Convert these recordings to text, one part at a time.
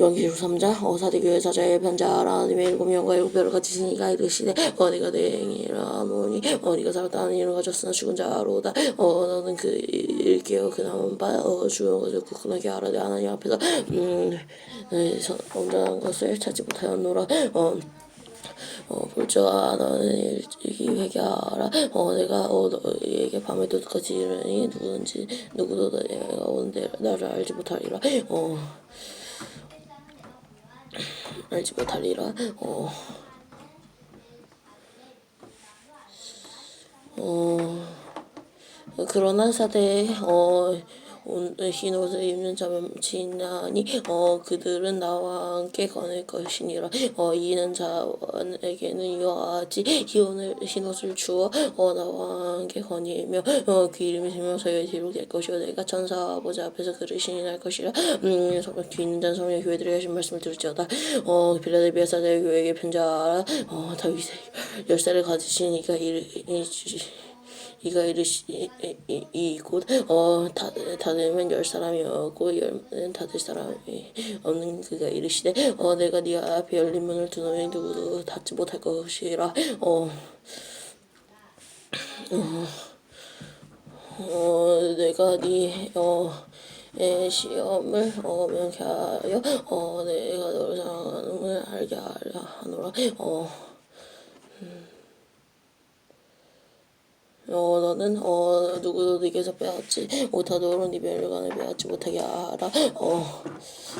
요한계시록 3장 어 사대교회 사자의 편자라 하나님의 일곱 명과 일곱 별을 가지시니가 이르시되 어 네가 내 행위라 노니 어 네가 살았다는 이름을 가졌으나 죽은 자로다 어 너는 그 일깨어 그 남은 바 어 죽은 것을 굳건하게 알아내 하나님 앞에서 음 네, 선- 온전한 것을 찾지 못하였노라 어 어, 볼자가 너는 일찍이 회개하라. 어, 내가 어, 너에게 밤에도 같이 이르니 누구든지 누구도 내가 오는데 나를 알지 못하리라. 어, 알지 못하리라. 어, 어, 그러나 사대에 어, 온, 흰 옷을 입는 자면치나니 어 그들은 나와 함께 거닐 것이니라. 어 이는 자에게는 이와 같이 흰, 흰 옷을 주어 어 나와 함께 거니며 어 기름이 세면서의 뒤로 될 것이요 내가 천사 아버지 앞에서 그를 신인할 것이라. 음 정말 귀 있는 잔 성령 교회들에게 하신 말씀을 들을지어다. 어 빌라델비아 사대 교회에게 편지하라. 어 다윗의 열쇠를 가지시니까 이르 이 이가 이르시 이곳 어 다- 닫으면 열 사람이 없고 열면 닫을 사람이 없는 그가 이르시되 어 내가 네 앞에 열린 문을 두노니 누구도 닫지 못할 것이라. 어 어, 내가 네어 시험을 어, 명쾌하여 어, 내가 너를 사랑하는을 알게 하려 하노라. 어, 어 너는 어 누구도 네게서 빼앗지 못하도록 네 멸관을 빼앗지 못하게 하라. 어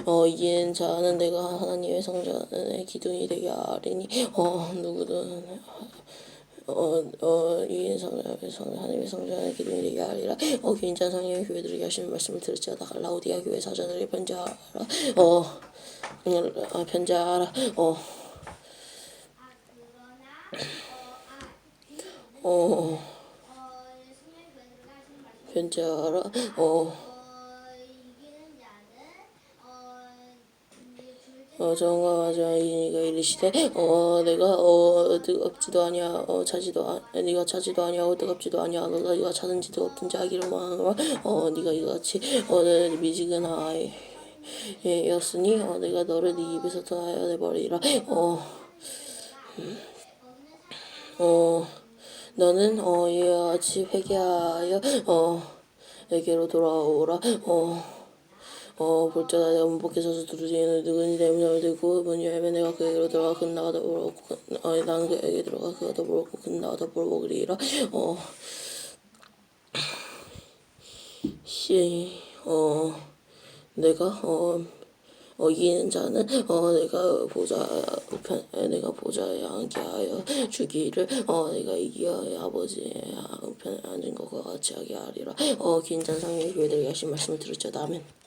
어 이기는 자는 내가 하나님의 성전의 기둥이 되게 하리니 어 누구도 어어 이기는 성전의 성 하나님의 성전의 기둥이 되게 하리라. 어 괜찮은 성령의 교회들에게 하시는 말씀을 들을지어다 갈라우디아 교회 사자들이 편지하라. 어 음, 아, 편지하라. 어 어. 편지하라. 어, 어, 정과 마지막 이니가 이르시되, 어, 내가, 어, 뜨겁지도 아니야, 어, 차지도, 아, 네가 차지도 아니하고 뜨겁지도 아니하노라, 네가 차든지 뜨겁든지 하기를 원하노라, 어, 네가 이같이, 어, 내 미지근하였으니, 어, 내가 너를 네 입에서 떠나야 내버리라, 어, 어, 너는 어 이와 같이 회개하여 어 내게로 돌아오라 어. 어, 볼자다 내가 문밖에 서서 두루지는 누구니 내 문을 들고 문이 열면 내가 그에게로 들어가 그는 나가 더불어 어, 나는 그에게 들어가 그가 더불어 그는 나가 더불어 먹으리라 어, 시, 어, 내가 어, 어 이기는 자는 어 내가 보좌 편 내가 보좌에 앉게 하여 주기를 어 내가 이기어 아버지의 편에 앉은 것과 같이 하게 하리라. 어 긴잔 상의 교회들에게 하신 말씀을 들을지어다 아멘